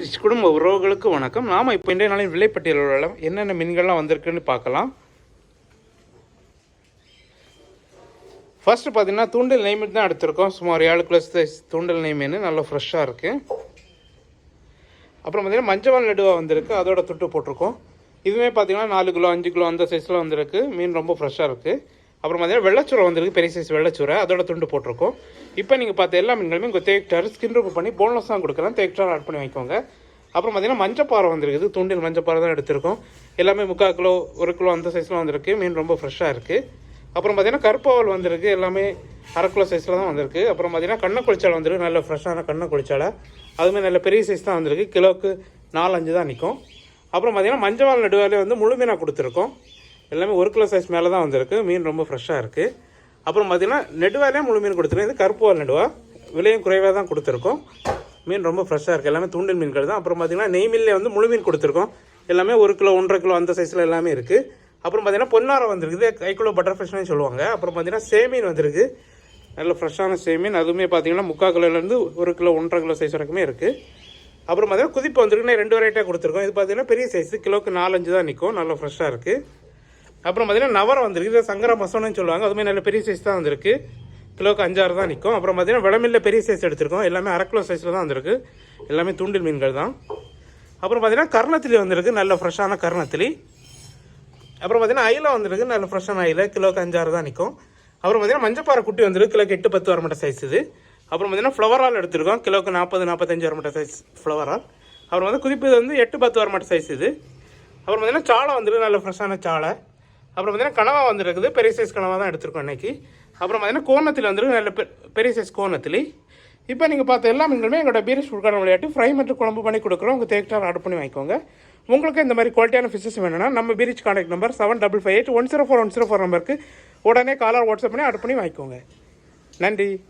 பீரிச் குடும்ப உறவுகளுக்கு வணக்கம். நாம் இப்போ இன்றைய நாளின் விலைப்பட்டியலோட என்னென்ன மீன்கள்லாம் வந்திருக்குன்னு பார்க்கலாம். ஃபஸ்ட்டு பார்த்தீங்கன்னா தூண்டல் நெய் மீன் தான் எடுத்திருக்கோம். சுமார் ஏழு கிலோ சைஸ் தூண்டல் நெய் மீன். நல்லா ஃப்ரெஷ்ஷாக இருக்குது அப்புறம் பார்த்தீங்கன்னா மஞ்சள் நடுவா வந்திருக்கு. அதோட துட்டு போட்டிருக்கோம். இதுவுமே பார்த்தீங்கன்னா நாலு கிலோ அஞ்சு கிலோ அந்த சைஸில் வந்திருக்கு. மீன் ரொம்ப ஃப்ரெஷ்ஷாக இருக்குது அப்புறம் பார்த்தீங்கன்னா வெள்ளச்சூரை வந்திருக்கு பெரிய சைஸ் வெள்ளச்சூரை. அதோட துண்டு போட்டிருக்கோம். இப்போ நீங்கள் பார்த்த எல்லா மீன்களுமே இங்கே தேக்டார் ஸ்கின் ரூப் பண்ணி போன்லெஸ் தான் கொடுக்குறேன் தேக்டார் ஆட் பண்ணி வைக்கோங்க. அப்புறம் பார்த்தீங்கன்னா மஞ்சப்பாறை வந்திருக்குது. தூண்டில் மஞ்சப்பாறை தான் எடுத்திருக்கோம். எல்லாமே முக்கால் கிலோ ஒரு கிலோ அந்த சைஸில் வந்திருக்கு. மீன் ரொம்ப ஃப்ரெஷ்ஷாக இருக்குது அப்புறம் பார்த்தீங்கன்னா கருப்பாவல் வந்திருக்கு. எல்லாமே அரை கிலோ சைஸில் தான் வந்திருக்கு. அப்புறம் பார்த்தீங்கன்னா கண்ணை குளிச்சாலை வந்திருக்கு. நல்ல ஃப்ரெஷ்ஷான கண்ணை குளிச்சாலை. அதுவுமே நல்ல பெரிய சைஸ் தான் வந்திருக்கு. கிலோவுக்கு நாலு அஞ்சு தான் நிற்கும் அப்புறம் பார்த்தீங்கன்னா மஞ்சவால் நடுவாலே வந்து முழு மீனாக கொடுத்துருக்கோம். எல்லாமே ஒரு கிலோ சைஸ் மேலே தான் வந்திருக்கு. மீன் ரொம்ப ஃப்ரெஷ்ஷாக இருக்குது அப்புறம் பார்த்திங்கன்னா நெடுவாலே முழு மீன் கொடுத்துருக்கோம் இது கருப்பு வால் நெடுவா விலையும் குறைவாக தான் கொடுத்துருக்கோம். மீன் ரொம்ப ஃப்ரெஷ்ஷாக இருக்குது எல்லாமே தூண்டில் மீன்கள் தான். அப்புறம் பார்த்திங்கன்னா நெய் மீன்லேயே வந்து முழு மீன் கொடுத்துருக்கோம். எல்லாமே ஒரு கிலோ ஒன்றரை கிலோ அந்த சைஸில் எல்லாமே இருக்குது அப்புறம் பார்த்திங்கன்னா பொன்னாரம் வந்திருக்குது கைக்குள்ள பட்டர் ஃபிஷ்னு சொல்லுவாங்க. அப்புறம் பார்த்திங்கன்னா சேமீன் வந்திருக்கு. நல்ல ஃப்ரெஷ்ஷான சேமீன். அதுவுமே பார்த்தீங்கன்னா முக்கால் கிலோலேருந்து ஒரு கிலோ ஒன்றரை கிலோ சைஸ் வரைக்குமே இருக்குது அப்புறம் பார்த்தீங்கன்னா குதிப்பு வந்திருக்குன்னா ரெண்டு வெரைட்டியாக கொடுத்துருக்கோம். இது பார்த்தீங்கன்னா பெரிய சைஸ் கிலோக்கு நாலஞ்சு தான் நிற்கும் நல்லா ஃப்ரெஷ்ஷாக இருக்குது அப்புறம் பார்த்தீங்கன்னா நவரம் வந்திருக்கு. இது சங்கரா மசோனு சொல்லுவாங்க. அதுவுமே நல்ல பெரிய சைஸ் தான் வந்திருக்கு. கிலோக்கு அஞ்சாறு தான் நிற்கும் அப்புறம் பார்த்தீங்கன்னா விளமில்ல பெரிய சைஸ் எடுத்திருக்கோம். எல்லாமே அரை கிலோ சைஸில் தான் வந்திருக்கு. எல்லாமே தூண்டில் மீன்கள் தான். அப்புறம் பார்த்தீங்கன்னா கர்ணத்திலி வந்திருக்கு. நல்ல ஃப்ரெஷ்ஷான கர்ணத்திலி. அப்புறம் பார்த்தீங்கன்னா அயில வந்திருக்கு. நல்ல ஃப்ரெஷ்ஷான அயில. கிலோக்கு அஞ்சாறு தான் நிற்கும் அப்புறம் பார்த்தீங்கன்னா மஞ்சப்பாறை குட்டி வந்திருக்கு. கிலோக்கு எட்டு பத்து வரமட்ட சைஸ் இது. அப்புறம் பார்த்தீங்கன்னா ஃப்ளவரால் எடுத்திருக்கோம். கிலோக்கு நாற்பது நாற்பத்தஞ்சு வரமட்ட சைஸ் ஃப்ளவரால் அப்புறம் வந்து குதிப்பு வந்து எட்டு பத்து வரமட்ட சைஸ் இது. அப்புறம் பார்த்தீங்கன்னா சாலை வந்துருக்கு. நல்ல ஃப்ரெஷ்ஷான சாலை. அப்புறம் பார்த்தீங்கன்னா கனவா வந்துருக்குது. பெரிய சைஸ் கனவா தான் எடுத்திருக்கோம் இன்றைக்கி அப்புறம் பார்த்தீங்கன்னா கோணத்தில் வந்துருக்கு. நல்ல பெ- பெரிய சைஸ் கோணத்தில். இப்போ நீங்கள் பார்த்த எல்லா மீன்களுமே எங்களோட பீரிஷ் உட்கார விளையாட்டு ஃப்ரை மற்றும் குழம்பு பண்ணி கொடுக்குறோம். உங்கள் தேக்டார் ஆர்டர் பண்ணி வாங்கிக்கோங்க. உங்களுக்கு இந்த மாதிரி குவாலிட்டியான ஃபிஷஸ் வேணும்னா நம்ம பீரிச் contact number seven double five eight one zero four one zero four நம்பருக்கு உடனே காலர் வாட்ஸ்அப் பண்ணி ஆர்டர் பண்ணி வாங்கிக்கோங்க. நன்றி.